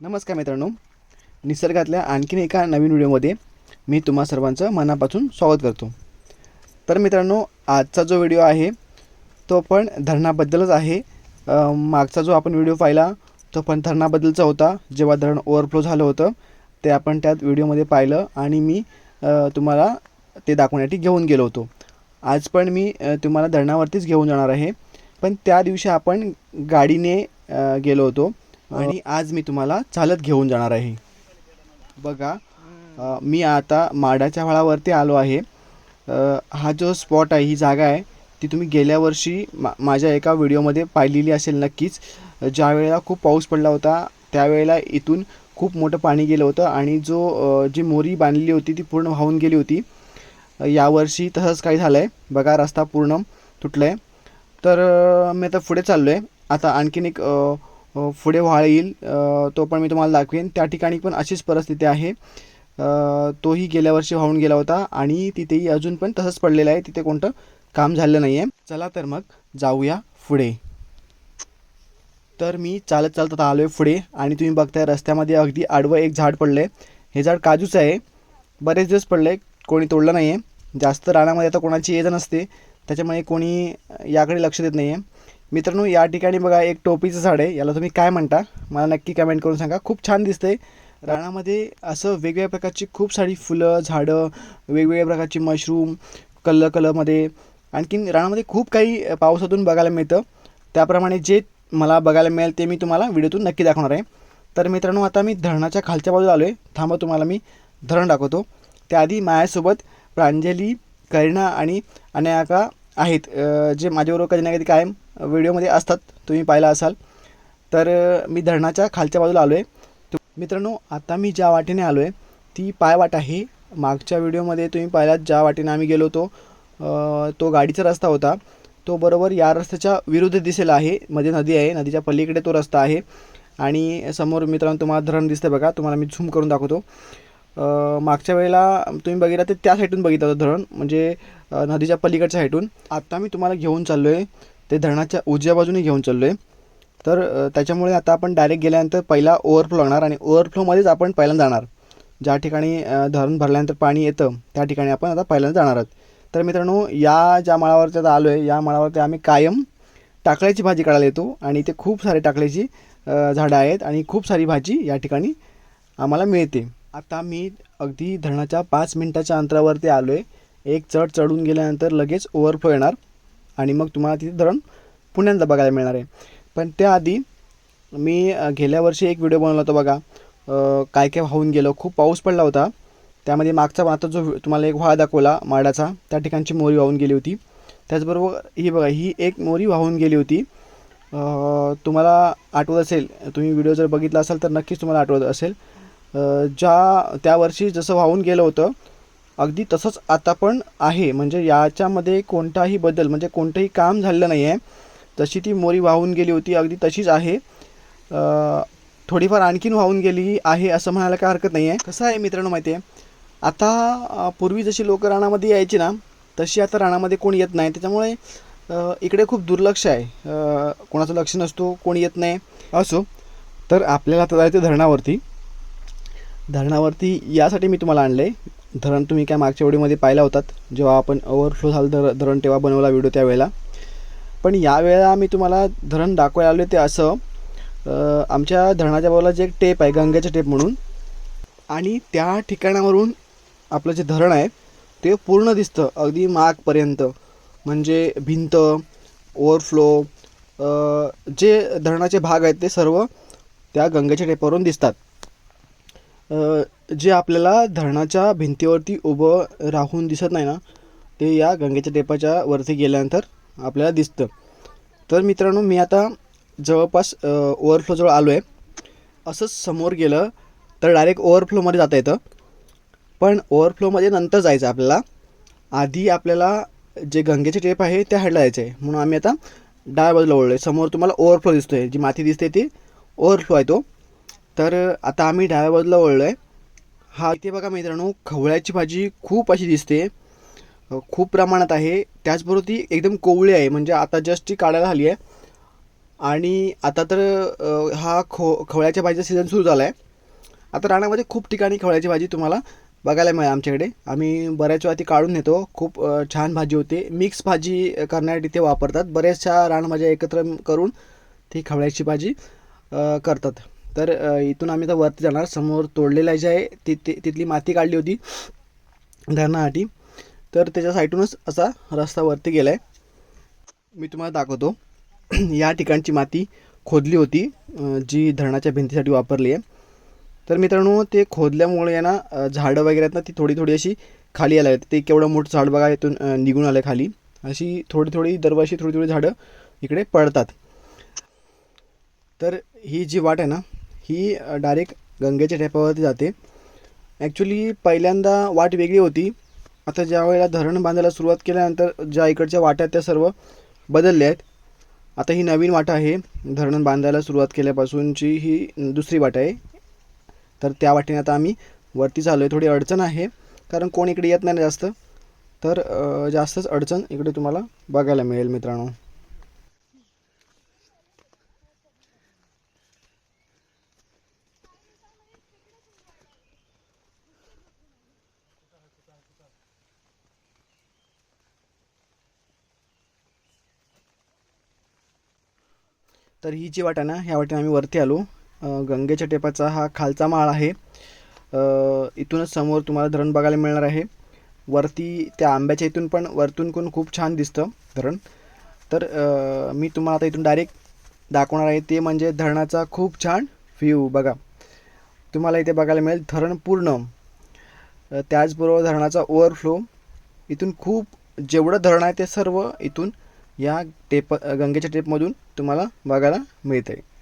नमस्कार मित्रांनो. निसर्गातल्या आणखीन एका नवीन व्हिडिओमध्ये मी तुम्हा सर्वांचं मनापासून स्वागत करतो. तर मित्रांनो आजचा जो व्हिडिओ आहे तो पण धरणाबद्दलच आहे. मागचा जो आपण व्हिडिओ पाहिला तो पण धरणाबद्दलचा होता. जेव्हा धरण ओव्हरफ्लो झालं होतं ते आपण त्यात व्हिडिओमध्ये पाहिलं आणि मी तुम्हाला ते दाखवण्यासाठी घेऊन गेलो होतो. आज पण मी तुम्हाला धरणावरतीच घेऊन जाणार आहे. पण त्या दिवशी आपण गाडीने गेलो होतो. आणि आज मी तुम्हाला चालत घेऊन जाणार आहे. बघा मी आता माडाच्या फळावरती आलो आहे. हा जो स्पॉट आहे ही जागा आहे ती तुम्ही गेल्या वर्षी मा माझ्या एका व्हिडिओमध्ये पाहिलेली असेल नक्कीच. ज्या वेळेला खूप पाऊस पडला होता त्यावेळेला इथून खूप मोठं पाणी गेलं होतं आणि जो जी मोरी बांधलेली होती ती पूर्ण वाहून गेली होती. यावर्षी तसंच काही झालं आहे बघा रस्ता पूर्ण तुटला आहे तर मी आता पुढे चाललो आहे आता आणखीन एक पुढे व्हाळ येईल. तो पण मी तुम्हाला दाखवेन. त्या ठिकाणी पण अशीच परिस्थिती आहे. तोही गेल्या वर्षी वाहून गेला होता आणि तिथेही अजून पण तसंच पडलेलं आहे. तिथे कोणतं काम झालं नाही आहे चला तर मग जाऊया पुढे. तर मी चालत चालत आता आलो आहे पुढे आणि तुम्ही बघताय रस्त्यामध्ये अगदी आडवं एक झाड पडलं आहे हे झाड काजूचं आहे. बरेच दिवस पडलं आहे कोणी तोडलं नाही आहे जास्त रानामध्ये आता कोणाची येज नसते. त्याच्यामुळे कोणी याकडे लक्ष देत नाही आहे मित्रांनो या ठिकाणी बघा एक टोपीचं झाड आहे. याला तुम्ही काय म्हणता? मला नक्की कमेंट करून सांगा. खूप छान दिसतंय. रानामध्ये असं वेगवेगळ्या प्रकारची खूप सारी फुलं झाडं वेगवेगळ्या प्रकारची मशरूम कलर कलरमध्ये. आणखीन रानामध्ये खूप काही पावसातून बघायला मिळतं. त्याप्रमाणे जे मला बघायला मिळेल ते मी तुम्हाला व्हिडिओतून नक्की दाखवणार आहे. तर मित्रांनो आता मी धरणाच्या खालच्या बाजूला आलो आहे थांबा तुम्हाला मी धरण दाखवतो. त्याआधी माझ्यासोबत प्रांजली करीना आणि अनायका आहेत. जे माझ्याबरोबर कधी ना कधी कायम व्हिडिओमध्ये असतात. तुम्ही पाहिला असाल. तर मी धरणाच्या खालच्या बाजूला आलो आहे मित्रांनो आता मी ज्या वाटेने आलो आहे ती पायवाट आहे. मागच्या व्हिडिओमध्ये तुम्ही पाहिलात ज्या वाटेने आम्ही गेलो होतो. तो गाडीचा रस्ता होता. तो बरोबर या रस्त्याच्या विरुद्ध दिशेला आहे. मध्ये नदी आहे. नदीच्या पलीकडे तो रस्ता आहे. आणि समोर मित्रांनो तुम्हाला धरण दिसतं बघा. तुम्हाला मी झूम करून दाखवतो. मागच्या वेळेला तुम्ही बघितलं ते त्या साईडून बघितलं होतं धरण म्हणजे नदीच्या पलीकडच्या साईडून आत्ता मी तुम्हाला घेऊन चाललो आहे ते धरणाच्या उजव्या बाजूने घेऊन चाललो आहे तर त्याच्यामुळे आता आपण डायरेक्ट गेल्यानंतर पहिला ओव्हरफ्लो लागणार आणि ओव्हरफ्लोमध्येच आपण पहिल्यांदा जाणार. ज्या ठिकाणी धरण भरल्यानंतर पाणी येतं त्या ठिकाणी आपण आता पहिल्यांदा जाणार आहोत. तर मित्रांनो या ज्या माळावरती आता आलो आहे या माळावरती आम्ही कायम टाकळ्याची भाजी काढायला येतो आणि इथे खूप सारे टाकळ्याची झाडं आहेत आणि खूप सारी भाजी या ठिकाणी आम्हाला मिळते. आता मी अगदी धरणाच्या पाच मिनटाच्या अंतरावरती आलो आहे एक चढ चढून गेल्यानंतर लगेच ओव्हरफ्लो येणार आणि मग तुम्हाला तिथे धरण पुण्यांदा बघायला मिळणार आहे. पण त्याआधी मी गेल्या वर्षी एक व्हिडिओ बनवला होता बघा. काय काय वाहून गेलो. खूप पाऊस पडला होता. त्यामध्ये मागचा आता जो तुम्हाला एक व्हाळा दाखवला माडाचा त्या ठिकाणची मोरी वाहून गेली होती. त्याचबरोबर ही बघा ही एक मोरी वाहून गेली होती. तुम्हाला आठवत असेल तुम्ही व्हिडिओ जर बघितला असाल तर नक्कीच तुम्हाला आठवत असेल. ज्या त्या वर्षी जसं वाहून गेलं होतं अगदी तसंच आता पण आहे. म्हणजे याच्यामध्ये कोणताही बदल म्हणजे कोणतंही काम झालेलं नाही आहे जशी ती मोरी वाहून गेली होती अगदी तशीच आहे. थोडीफार आणखीन वाहून गेली आहे असं म्हणायला काय हरकत नाही आहे कसं आहे मित्रांनो माहिती आहे आता पूर्वी जशी लोक रानामध्ये यायची ना तशी आता रानामध्ये कोण येत नाही. त्याच्यामुळे इकडे खूप दुर्लक्ष आहे. कोणाचं लक्ष नसतो कोण येत नाही. असो तर आपल्याला आता जायचं धरणावरती. धरणावरती यासाठी मी तुम्हाला आणलं आहे धरण तुम्ही काय मागच्या व्हिडिओमध्ये पाहिला होतात जेव्हा आपण ओव्हरफ्लो झालं धर धरण तेव्हा बनवला व्हिडिओ त्यावेळेला. पण यावेळेला मी तुम्हाला धरण दाखवायला आलो ते असं आमच्या धरणाच्या बाजूला जे एक टेप आहे गंगेचं टेप म्हणून. आणि त्या ठिकाणावरून आपलं जे धरण आहे ते पूर्ण दिसतं अगदी मागपर्यंत. म्हणजे भिंत ओव्हरफ्लो जे धरणाचे भाग आहेत ते सर्व त्या गंगेच्या टेपावरून दिसतात. जे आपल्याला धरणाच्या भिंतीवरती उभं राहून दिसत नाही ना ते या गंगेच्या टेपाच्या वरती गेल्यानंतर आपल्याला दिसतं. तर मित्रांनो मी आता जवळपास ओव्हरफ्लोजवळ आलो आहे असंच समोर गेलं तर डायरेक्ट ओव्हरफ्लोमध्ये जाता येतं. पण ओव्हरफ्लोमध्ये नंतर जायचं आपल्याला. आधी आपल्याला जे गंगेचे टेप आहे त्या हाडला जायचं आहे. म्हणून आम्ही आता डाव्या बाजूला ओढलो आहे समोर तुम्हाला ओव्हरफ्लो दिसतो आहे जी माती दिसते ती ओव्हरफ्लो आहे तो. तर आता आम्ही डाव्या बाजूला वळलो आहे हा इथे बघा मित्रांनो खवळ्याची भाजी खूप अशी दिसते. खूप प्रमाणात आहे. त्याचबरोबर ती एकदम कोवळी आहे म्हणजे आता जस्ट ती काढायला आली आहे आणि आता तर हा खो खवळ्याच्या भाजीचा सीझन सुरू झाला आहे आता राणामध्ये खूप ठिकाणी खवळ्याची भाजी तुम्हाला बघायला मिळेल आमच्याकडे. आम्ही बऱ्याच वेळा ती काढून नेतो. खूप छान भाजी होते. मिक्स भाजी करण्यासाठी ते वापरतात. बऱ्याचशा रानभाज्या एकत्र करून ती खवळ्याची भाजी करतात. तर इथून आम्ही आता वरती जाणार. समोर तोडलेलं जे आहे तिथे तिथली माती काढली होती धरणासाठी तर त्याच्या साईडूनच असा रस्ता वरती गेला आहे मी तुम्हाला दाखवतो. या ठिकाणची माती खोदली होती जी धरणाच्या भिंतीसाठी वापरली आहे. तर मित्रांनो ते खोदल्यामुळे आहे ना झाडं वगैरे आहेत ना ती थोडी थोडी अशी खाली यायला आहेत. ते केवढं मोठं झाड बघा इथून निघून आलं खाली. अशी थोडी थोडी दरवर्षी थोडी थोडी झाडं इकडे पडतात. तर ही जी वाट आहे ना ही डायरेक्ट गंगेच्या टेपावरती जाते. ॲक्च्युली पहिल्यांदा वाट वेगळी होती. आता ज्या वेळेला धरण बांधायला सुरुवात केल्यानंतर ज्या इकडच्या वाट्या आहेत त्या सर्व बदलल्या आहेत. आता ही नवीन वाटा आहे. धरण बांधायला सुरुवात केल्यापासूनची ही दुसरी वाट आहे. तर त्या वाटेने आता आम्ही वरती चाललो आहे थोडी अडचण आहे. कारण कोण इकडे येत नाही जास्त. तर जास्तच अडचण इकडे तुम्हाला बघायला मिळेल मित्रांनो. तर ही जी वाट आहे ना ह्या वाटेने आम्ही वरती आलो. गंगेच्या टेपाचा हा खालचा माळ आहे. इथूनच समोर तुम्हाला धरण बघायला मिळणार आहे. वरती त्या आंब्याच्या इथून पण वरतून पण खूप छान दिसतं धरण. तर मी तुम्हाला आता इथून डायरेक्ट दाखवणार आहे. ते म्हणजे धरणाचा खूप छान व्ह्यू बघा. तुम्हाला इथे बघायला मिळेल धरण पूर्ण. त्याचबरोबर धरणाचा ओव्हरफ्लो इथून खूप जेवढं धरण आहे ते सर्व इथून या टेप गंगेच्या टेपमधून तुम्हाला बघायला मिळतं आहे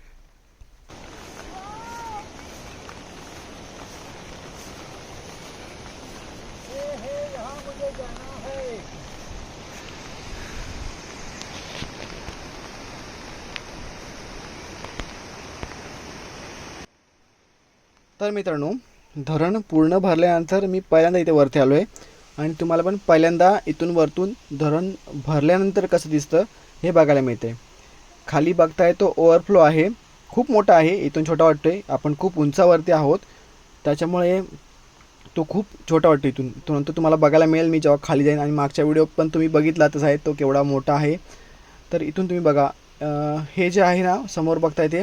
तर मित्रांनो धरण पूर्ण भरल्यानंतर मी पहिल्यांदा इथे वरती आलो आहे आणि तुम्हाला पण पहिल्यांदा इथून वरतून धरण भरल्यानंतर कसं दिसतं हे बघायला मिळते खाली बघताय तो ओव्हरफ्लो आहे. खूप मोठा आहे. इथून छोटा वाटतो आहे आपण खूप उंचावरती आहोत. त्याच्यामुळे तो खूप छोटा वाटतो इथून. तो नंतर तुम्हाला बघायला मिळेल. मी जेव्हा खाली जाईन आणि मागच्या व्हिडिओ पण तुम्ही बघितलातच आहे. तो केवढा मोठा आहे. तर इथून तुम्ही बघा. हे जे आहे ना समोर बघताय ते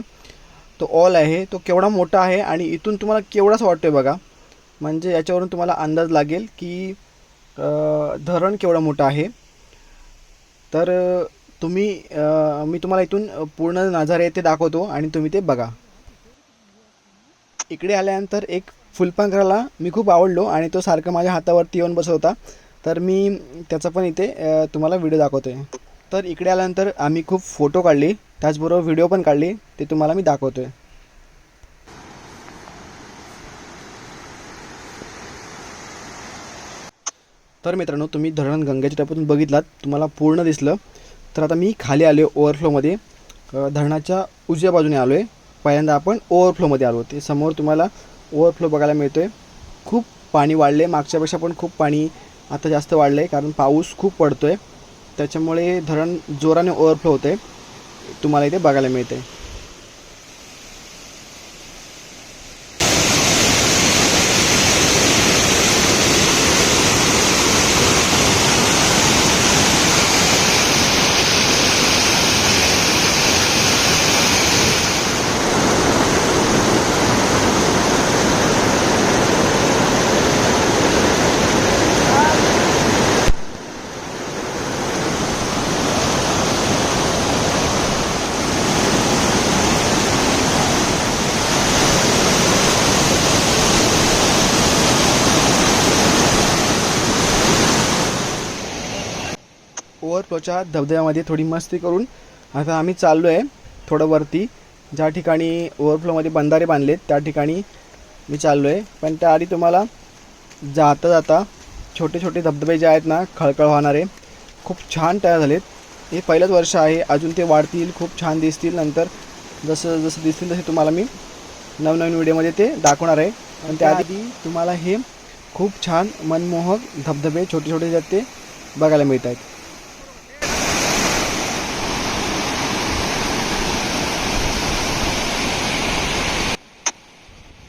तो ऑल आहे. तो केवढा मोठा आहे आणि इथून तुम्हाला केवढाच आहे बघा. म्हणजे याच्यावरून तुम्हाला अंदाज लागेल की धरण केवढं मोठं आहे? तर तुम्ही मी तुम्हाला इथून पूर्ण नजारे ते दाखवतो आणि तुम्ही ते बघा. इकडे आल्यानंतर एक फुलपाखराला मी खूप आवडलो आणि तो सारखं माझ्या हातावरती येऊन बसत होता तर मी त्याचा पण इथे तुम्हाला व्हिडिओ दाखवतोय. तर इकडे आल्यानंतर आम्ही खूप फोटो काढले. त्याचबरोबर व्हिडिओ पण काढले. ते तुम्हाला मी दाखवतोय. तर मित्रांनो तुम्ही धरण गंगेच्या टप्प्यातून बघितलात तुम्हाला पूर्ण दिसलं. तर आता मी खाली आलो आहे ओव्हरफ्लोमध्ये धरणाच्या उजव्या बाजूने आलो आहे पहिल्यांदा आपण ओव्हरफ्लोमध्ये आलो. ते समोर तुम्हाला ओव्हरफ्लो बघायला मिळतो आहे खूप पाणी वाढले मागच्यापेक्षा पण खूप पाणी आता जास्त वाढलं आहे कारण पाऊस खूप पडतो आहे त्याच्यामुळे धरण जोराने ओव्हरफ्लो होतं आहे तुम्हाला इथे बघायला मिळते ओव्हरफ्लोच्या धबधब्यामध्ये थोडी मस्ती करून आता आम्ही चाललो आहे थोडं वरती. ज्या ठिकाणी ओव्हरफ्लोमध्ये बंधारे बांधलेत त्या ठिकाणी मी चाललो आहे पण त्याआधी तुम्हाला जाता जाता छोटे छोटे धबधबे जे आहेत ना खळखळ वाहणारे खूप छान तयार झालेत. हे पहिलंच वर्ष आहे अजून ते वाढतील खूप छान दिसतील. नंतर जसं जसं दिसतील तसे तुम्हाला मी नवनवीन व्हिडिओमध्ये ते दाखवणार आहे. आणि त्याआधी तुम्हाला हे खूप छान मनमोहक धबधबे छोटे छोटे जे आहेत ते बघायला मिळत आहेत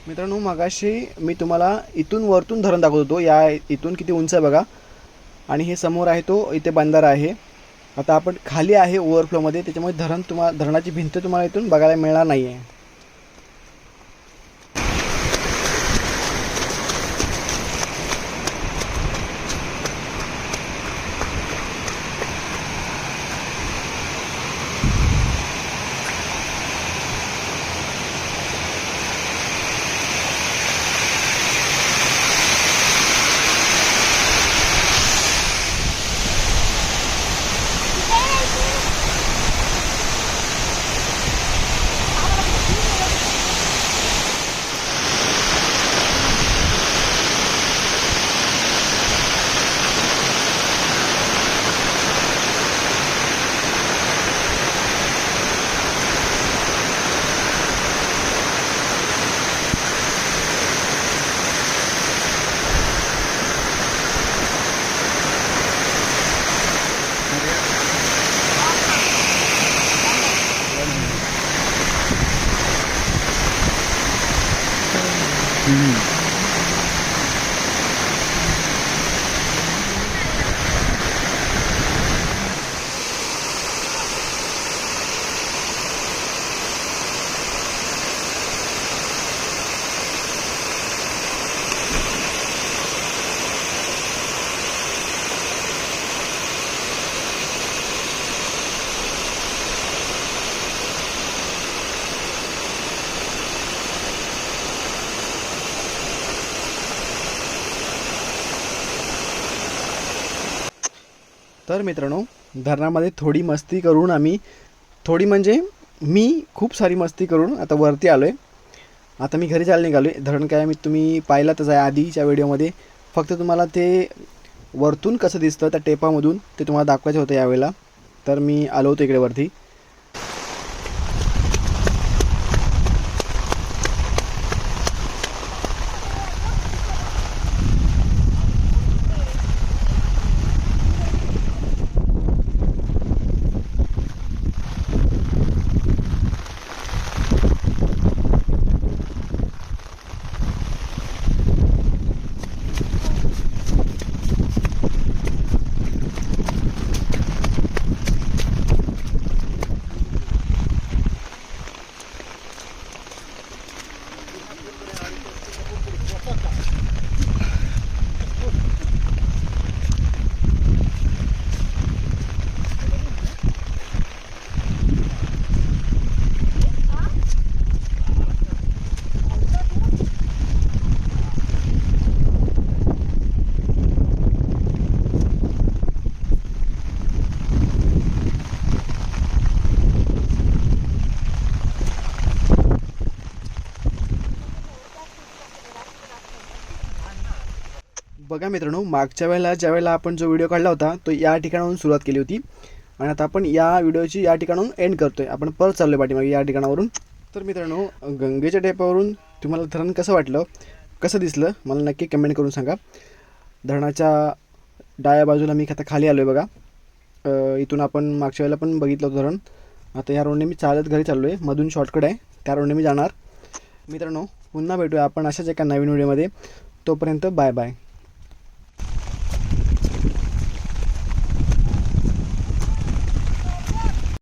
मित्रांनो मगाशी मी तुम्हाला इथून वरतून धरण दाखवत होतो. या इथून किती उंच आहे बघा. आणि हे समोर आहे तो इथे बंधारा आहे. आता आपण खाली आहे ओव्हरफ्लोमध्ये त्याच्यामुळे धरण तुम्हाला धरणाची भिंत तुम्हाला इथून बघायला मिळणार नाही आहे तर मित्रांनो धरणामध्ये थोडी मस्ती करून आम्ही थोडी म्हणजे मी खूप सारी मस्ती करून आता वरती आलो आहे आता मी घरी जायला निघालो आहे धरण काय मी तुम्ही पाहिलातच आहे आधीच्या व्हिडिओमध्ये. फक्त तुम्हाला ते वरतून कसं दिसतं त्या टेपामधून ते तुम्हाला दाखवायचं होतं यावेळेला. तर मी आलो होतो इकडे वरती. बघा मित्रांनो मागच्या वेळेला ज्या वेळेला आपण जो व्हिडिओ काढला होता तो या ठिकाणाहून सुरुवात केली होती. आणि आता आपण या व्हिडिओची या ठिकाणाहून एंड करतोय. आपण परत चाललो पाठीमागे या ठिकाणावरून. तर मित्रांनो गंगेच्या टेपावरून तुम्हाला धरण कसं वाटलं कसं दिसलं मला नक्की कमेंट करून सांगा. धरणाच्या डाव्या बाजूला मी आता खाली आलो आहे बघा इथून आपण मागच्या वेळेला पण बघितलं होतं धरण. आता या रोडने मी चालत घरी चाललो आहे मधून शॉर्टकट आहे. त्या रोडने मी जाणार. मित्रांनो पुन्हा भेटूया आपण अशाच एका नवीन व्हिडिओमध्ये तोपर्यंत बाय बाय